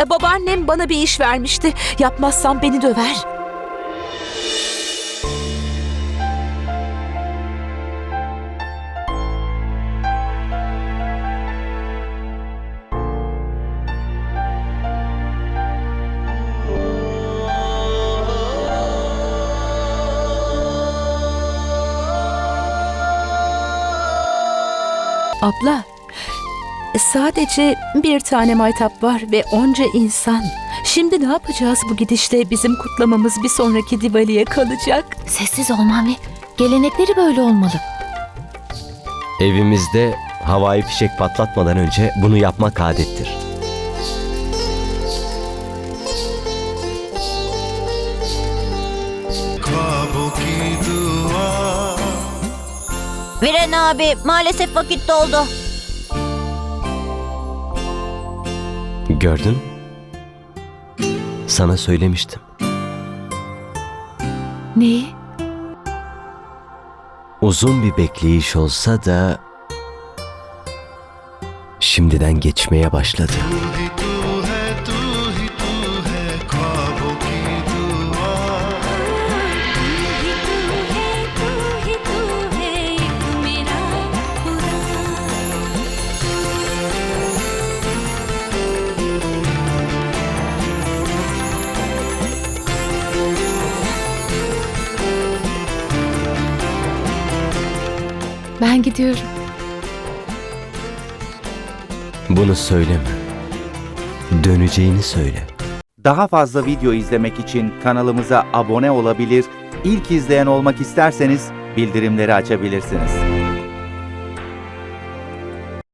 E, babaannem bana bir iş vermişti. Yapmazsam beni döver. Abla, Sadece bir tane maytap var ve onca insan. Şimdi ne yapacağız bu gidişle? Bizim kutlamamız bir sonraki Diwali'ye kalacak. Sessiz ol Mavi. Gelenekleri böyle olmalı. Evimizde havai fişek patlatmadan önce bunu yapmak adettir. Viren abi maalesef vakit doldu. Gördün? Sana söylemiştim. Neyi? Uzun bir bekleyiş olsa da şimdiden geçmeye başladı. Ben gidiyorum. Bunu söyleme. Döneceğini söyle. Daha fazla video izlemek için kanalımıza abone olabilir, ilk izleyen olmak isterseniz bildirimleri açabilirsiniz.